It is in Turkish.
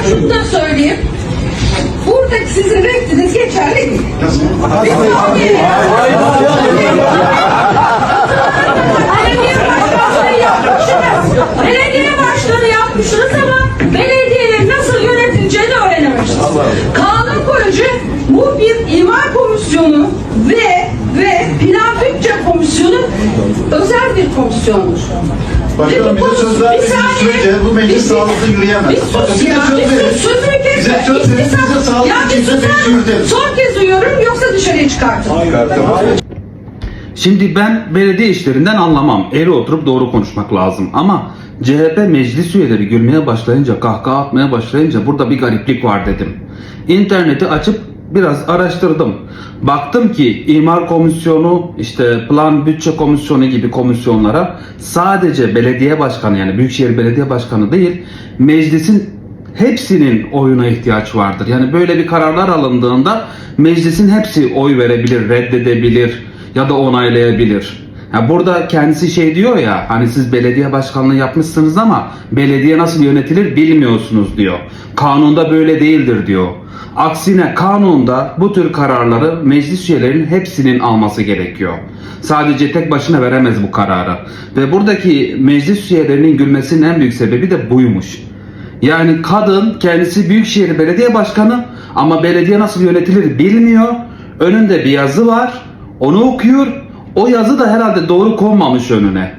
Ben şunu da söyleyeyim. Buradaki sizin reddiniz geçerli değil. Bir saniye. Belediye başkanlığı yapmışsınız. Belediye başkanı yapmışsınız ama belediyelerin nasıl yönetileceğini öğrenemişsiniz. Kanun koyucu bu bir imar komisyonu ve plan bütçe komisyonu özel bir komisyondur. Başkanım bize söz saniye, sürece bu meclis sağlıklı yürüyemez. Bir sus Bakın bize ya, söz bir verin. sus, sözümü kesme. Bize söz verin, bize sağlıklı yürütelim. Son kez uyuyorum yoksa dışarıya çıkartın. Şimdi ben belediye işlerinden anlamam. Eğri oturup doğru konuşmak lazım. Ama CHP meclis üyeleri gülmeye başlayınca, kahkaha atmaya başlayınca burada bir gariplik var dedim. İnterneti açıp biraz araştırdım. Baktım ki imar komisyonu, işte plan bütçe komisyonu gibi komisyonlara sadece belediye başkanı yani Büyükşehir Belediye Başkanı değil, meclisin hepsinin oyuna ihtiyaç vardır. Yani böyle bir kararlar alındığında meclisin hepsi oy verebilir, reddedebilir ya da onaylayabilir. Ya burada kendisi şey diyor ya hani siz belediye başkanlığı yapmışsınız ama belediye nasıl yönetilir bilmiyorsunuz diyor. Kanunda böyle değildir diyor. Aksine kanunda bu tür kararları meclis üyelerinin hepsinin alması gerekiyor. Sadece tek başına veremez bu kararı. Ve buradaki meclis üyelerinin gülmesinin en büyük sebebi de buymuş. Yani kadın kendisi Büyükşehir Belediye Başkanı ama belediye nasıl yönetilir bilmiyor. Önünde bir yazı var. Onu okuyor. O yazı da herhalde doğru konmamış önüne.